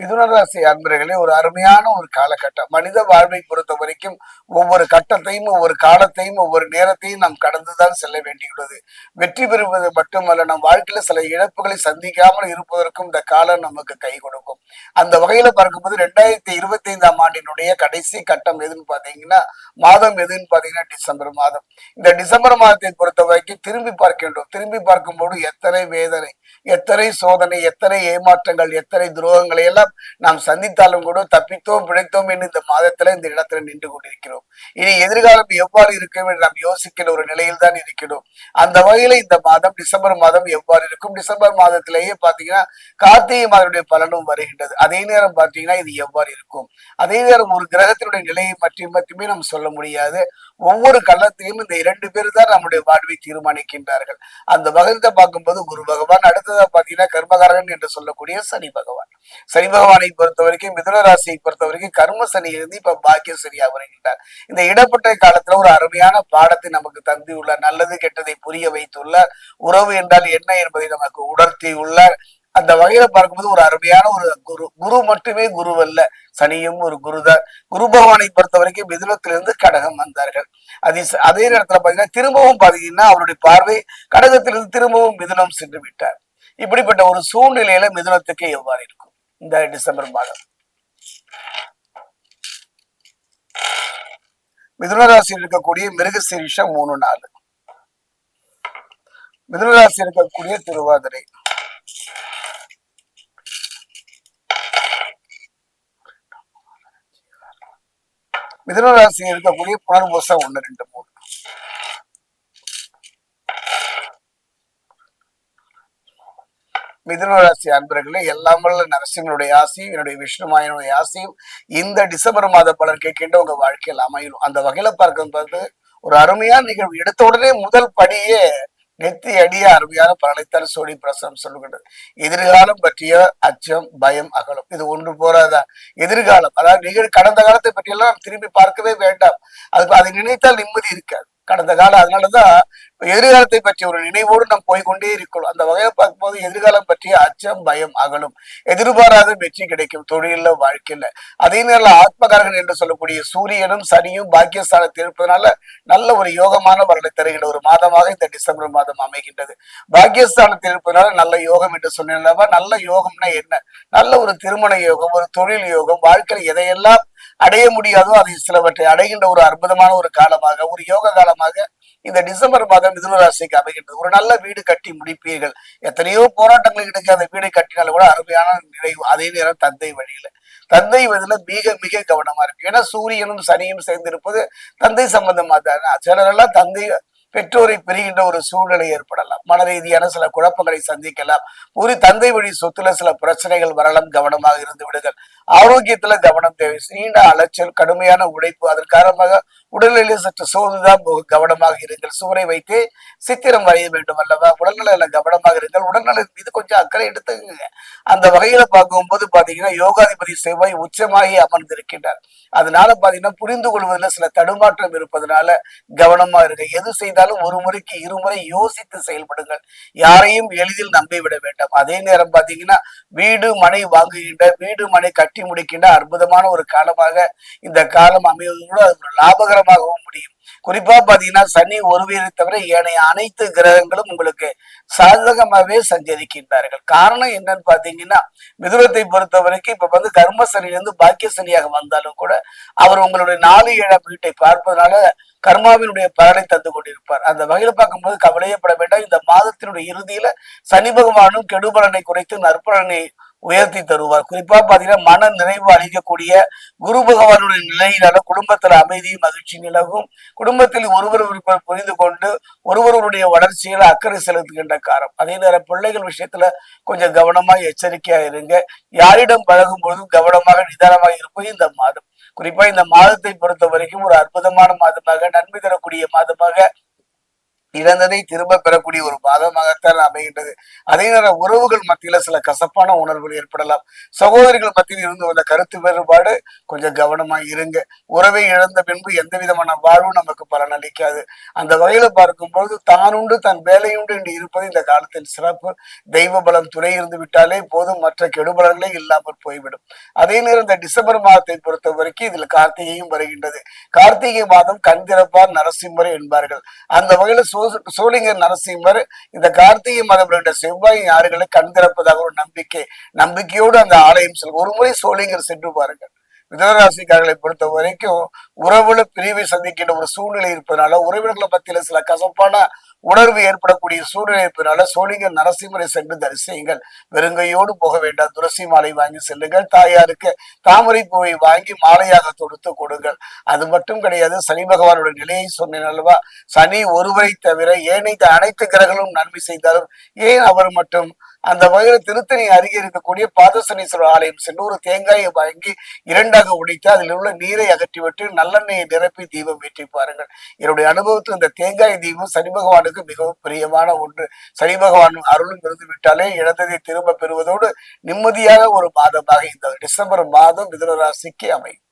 மிதுனராசி அன்பர்களே ஒரு அருமையான ஒரு காலகட்டம். மனித வாழ்வை பொறுத்த வரைக்கும் ஒவ்வொரு கட்டத்தையும் ஒவ்வொரு காலத்தையும் ஒவ்வொரு நேரத்தையும் நாம் கடந்துதான் செல்ல வேண்டியுள்ளது. வெற்றி பெறுவது மட்டுமல்ல நம் வாழ்க்கையில சில இழப்புகளை சந்திக்காமல் இருப்பதற்கும் இந்த காலம் நமக்கு கை கொடுக்கும். அந்த வகையில பார்க்கும்போது ரெண்டாயிரத்தி இருபத்தி ஐந்தாம் ஆண்டினுடைய கடைசி கட்டம் எதுன்னு பாத்தீங்கன்னா மாதம் எதுன்னு பாத்தீங்கன்னா டிசம்பர் மாதம். இந்த டிசம்பர் மாதத்தை பொறுத்த வரைக்கும் திரும்பி பார்க்கின்றோம். திரும்பி பார்க்கும்போது எத்தனை வேதனை எத்தனை சோதனை எத்தனை ஏமாற்றங்கள் எத்தனை துரோகங்களை எல்லாம் நாம் சந்தித்தாலும் கூட தப்பித்தோம் பிழைத்தோம் என்று இந்த மாதத்துல இந்த இடத்துல நின்று கொண்டிருக்கிறோம். இனி எதிர்காலம் எவ்வாறு இருக்கும் என்று நாம் யோசிக்கிற ஒரு நிலையில் தான் இருக்கிறோம். அந்த வகையில இந்த மாதம் டிசம்பர் மாதம் எவ்வாறு இருக்கும்? டிசம்பர் மாதத்திலேயே பாத்தீங்கன்னா கார்த்திகை மாதனுடைய பலனும் வருகின்றது. அதே நேரம் பார்த்தீங்கன்னா இது எவ்வாறு இருக்கும்? அதே நேரம் ஒரு கிரகத்தினுடைய நிலையை பற்றி மட்டுமே நம்ம சொல்ல முடியாது. ஒவ்வொரு கள்ளத்தையும் இந்த இரண்டு பேர் தான் நம்முடைய வாழ்வை தீர்மானிக்கின்றார்கள். அந்த வகையில பார்க்கும்போது குரு பகவான் அடுத்ததாக பார்த்தீங்கன்னா கர்மகாரகன் என்று சொல்லக்கூடிய சனி பகவான். சனி பகவானை பொறுத்த வரைக்கும் மிதுன ராசியை பொறுத்த வரைக்கும் கர்ம சனி இருந்து இப்ப பாக்கிய சரியா வருகின்றார். இந்த இடப்பட்ட காலத்துல ஒரு அருமையான பாடத்தை நமக்கு தந்தியுள்ளார் நல்லது கெட்டதை புரிய வைத்துள்ளார். உறவு என்றால் என்ன என்பதை நமக்கு உணர்த்தியுள்ளார். அந்த வகையில பார்க்கும்போது ஒரு அருமையான ஒரு குரு குரு மட்டுமே குரு அல்ல சனியும் ஒரு குருதான். குரு பகவானை பொறுத்த வரைக்கும் மிதுனத்திலிருந்து கடகம் வந்தார்கள். அதே அதே நேரத்துல பாத்தீங்கன்னா திரும்பவும் பாத்தீங்கன்னா அவருடைய பார்வை கடகத்திலிருந்து திரும்பவும் மிதுனம் சென்று விட்டார். இப்படிப்பட்ட ஒரு சூழ்நிலையில மிதுனத்துக்கு எவ்வாறு இருக்கும்? இந்த டிசம்பர் மாதம். மிதுனராசியில் இருக்கக்கூடிய மிருகசீரிஷம் மூணு நாள் மிதுனராசி இருக்கக்கூடிய திருவாதிரை. மிதனராசியில் இருக்கக்கூடிய புனர்பூசம் ஒண்ணு ரெண்டு மூணு. மிதுனராசி அன்பர்களே எல்லாம் வல்ல நரசிம்மனுடைய ஆசையும் என்னுடைய விஷ்ணுமாயனுடைய ஆசையும் இந்த டிசம்பர் மாத பலன் கேட்கின்ற உங்க வாழ்க்கையில் அமையும் அந்த வகையில பார்க்கும்போது ஒரு அருமையான நிகழ்வு. எடுத்த உடனே முதல் படியே நித்தி அடிய அருமையான பலனைத்தான் சோடி பிரசனம் சொல்லுகின்றது. எதிர்காலம் பற்றிய அச்சம் பயம் அகலம் இது ஒன்று போறாதா எதிர்காலம் அதாவது நிகழ் கடந்த காலத்தை பற்றியெல்லாம் திரும்பி பார்க்கவே வேண்டாம். அது அதை நினைத்தால் நிம்மதி இருக்காது. கடந்த காலம் அதனாலதான் எதிர்காலத்தை பற்றிய ஒரு நினைவோடு நாம் போய்கொண்டே இருக்கணும். அந்த வகையை பார்க்கும்போது எதிர்காலம் பற்றிய அச்சம் பயம் அகலும். எதிர்பாராத வெற்றி கிடைக்கும். தொழில வாழ்க்கையில. அதே நேரம் ஆத்மகாரகன் என்று சொல்லக்கூடிய சூரியனும் சனியும் பாக்கியஸ்தானத்தில் இருப்பதனால நல்ல ஒரு யோகமான வருடை தருகின்ற ஒரு மாதமாக இந்த டிசம்பர் மாதம் அமைகின்றது. பாக்கியஸ்தானத்தில் இருப்பதனால நல்ல யோகம் என்று சொன்னேன் நல்ல யோகம்னா என்ன? நல்ல ஒரு திருமண யோகம் ஒரு தொழில் யோகம் வாழ்க்கையில் எதையெல்லாம் அடைய முடியாதோ அதை சிலவற்றை அடைகின்ற ஒரு அற்புதமான ஒரு காலமாக ஒரு யோக காலமாக இந்த டிசம்பர் மாதம் மிதுன ராசிக்கு அமைகின்றது. ஒரு நல்ல வீடு கட்டி முடிப்பீர்கள். எத்தனையோ போராட்டங்களுக்கு இடையே அந்த வீடை கட்டினாலும் கூட அருமையான நிறைவு அதே நேரம் தந்தை வழியில. தந்தை வயதுல மிக மிக கவனமா இருக்கு. ஏன்னா சூரியனும் சனியும் சேர்ந்திருப்பது தந்தை சம்பந்தமா தான் சிலரெல்லாம் தந்தை பெற்றோரை பெறுகின்ற ஒரு சூழ்நிலை ஏற்படலாம். மன ரீதியான சில குழப்பங்களை சந்திக்கலாம். ஒரு தந்தை வழி சொத்துல சில பிரச்சனைகள் வரலாம். கவனமாக இருந்து விடுங்கள். ஆரோக்கியத்துல கவனம் தேவை. நீண்ட அலைச்சல் கடுமையான உழைப்பு அதன் காரணமாக உடல்நிலை சற்று சோர்ந்துதான் போகும் கவனமாக இருங்கள். சுவரை வைத்து சித்திரம் வரைய வேண்டும் அல்லவா? உடல்நல கவனமாக இருங்கள். உடல்நலம் மீது கொஞ்சம் அக்கறை எடுத்துக்கங்க. அந்த வகையில பார்க்கும்போது பாத்தீங்கன்னா யோகாதிபதி செவ்வாய் உச்சமாகி அமர்ந்திருக்கின்றார். அதனால பாத்தீங்கன்னா புரிந்து கொள்வதில் சில தடுமாற்றம் இருப்பதனால கவனமா இருங்க. எது செய்தாலும் ஒரு முறைக்கு இருமுறை யோசித்து செயல்படுங்கள். யாரையும் எளிதில் நம்பி விட வேண்டாம். அதே நேரம் பாத்தீங்கன்னா வீடு மனை வாங்குகின்ற வீடு மனை கட்டி முடிக்கின்ற அற்புதமான ஒரு காலமாக இந்த காலம் அமைவது கூட அது ஒரு சாதகமாகவும் முடியும். குறிப்பா பாத்தீங்கன்னா சனி ஒருவரை தவிர ஏனைய அனைத்து கிரகங்களும் உங்களுக்கு சாதகமாகவே சஞ்சரிக்கின்றார்கள். காரணம் என்னன்னு பாத்தீங்கன்னா மிதுரத்தை பொறுத்த வரைக்கும் இப்ப வந்து கர்ம சனியிலிருந்து பாக்கிய சனியாக வந்தாலும் கூட அவர் உங்களுடைய நாலு ஏழாம் வீட்டை பார்ப்பதனால கர்மாவினுடைய பலனை தந்து கொண்டிருப்பார். அந்த வகையில பார்க்கும்போது கவலையப்பட வேண்டாம். இந்த மாதத்தினுடைய இறுதியில சனி பகவானும் கெடுபலனை குறைத்து நற்பலனை உயர்த்தி தருவார். குறிப்பா பாத்தீங்கன்னா மன நிறைவு அளிக்கக்கூடிய குரு பகவானுடைய நிலையினால குடும்பத்துல அமைதி மகிழ்ச்சி நிலவும். குடும்பத்தில் ஒருவர் ஒருவர் புரிந்து கொண்டு ஒருவருடைய வளர்ச்சியில அக்கறை செலுத்துகின்ற காரம் அதே நேரம் பிள்ளைகள் விஷயத்துல கொஞ்சம் கவனமா எச்சரிக்கையா இருங்க. யாரிடம் பழகும் பொழுதும் கவனமாக நிதானமாக இருப்பது இந்த மாதம். குறிப்பா இந்த மாதத்தை பொறுத்த வரைக்கும் ஒரு அற்புதமான மாதமாக நன்மை தரக்கூடிய மாதமாக இழந்ததை திரும்ப பெறக்கூடிய ஒரு பாதமாகத்தான் அமைகின்றது. அதே நேரம் உறவுகள் மத்தியில சில கசப்பான உணர்வுகள் ஏற்படலாம். சகோதரிகள் மத்தியில் இருந்து வந்த கருத்து வேறுபாடு கொஞ்சம் கவனமா இருங்க. உறவை இழந்த பின்பு எந்த விதமான வாழ்வும் நமக்கு பலனளிக்காது. அந்த வகையில பார்க்கும்போது தானுண்டு தன் வேலையுண்டு என்று இருப்பது இந்த காலத்தின் சிறப்பு. தெய்வ பலம் துணை இருந்து விட்டாலே போதும். மற்ற கெடுபலங்களே இல்லாமல் போய்விடும். அதே நேரம் இந்த டிசம்பர் மாதத்தை பொறுத்த வரைக்கும் இதில் கார்த்திகையும் வருகின்றது. கார்த்திகை மாதம் கண் திறப்பார் நரசிம்மர் என்பார்கள். அந்த வகையில சோ சூலிங்க நரசிம்மர் இந்த கார்த்திகை மாதம் ரெண்டு செவ்வாய் ஆறுகளை கண் திறப்பதாக ஒரு நம்பிக்கை. நம்பிக்கையோடு அந்த ஆலயம் செல்லும். ஒரு முறை சோழிங்கர் சென்று பாருங்கள். மிதனராசிக்காரர்களை பொறுத்த வரைக்கும் உறவுல பிரிவை சந்திக்கின்ற ஒரு சூழ்நிலை இருப்பதனால உறவினர்களை பத்தியில சில கசப்பான உணர்வு ஏற்படக்கூடிய சூழ்நிலை இருப்பதனால சோழிங்கர் நரசிம்மரை சென்று தரிசியுங்கள். வெறுங்கையோடு போக வேண்டாம். துளசி மாலை வாங்கி செல்லுங்கள். தாயாருக்கு தாமரை பூவை வாங்கி மாலையாக தொடுத்து கொடுங்கள். அது மட்டும் கிடையாது சனி பகவானோட நிலையை சொன்னேன் அல்லவா? சனி ஒருவரை தவிர ஏனைத்த அனைத்து கிரகங்களும் நன்மை செய்தாலும் ஏன் அவர் மட்டும் அந்த வகையில் திருத்தணி அருகே இருக்கக்கூடிய பாதசனீஸ்வரர் ஆலயம் சென்று ஒரு தேங்காயை வாங்கி இரண்டாக உடைத்து அதில் உள்ள நீரை அகற்றிவிட்டு நல்லெண்ணெயை நிரப்பி தீபம் ஏற்றி பாருங்கள். என்னுடைய அனுபவத்தில் இந்த தேங்காய் தீபம் சனி பகவானுக்கு மிகவும் பிரியமான ஒன்று. சனி பகவான் அருளும் இருந்து விட்டாலே இழந்ததை திரும்ப பெறுவதோடு நிம்மதியாக ஒரு மாதமாக இந்த டிசம்பர் மாதம் மிதுன ராசிக்கு அமையும்.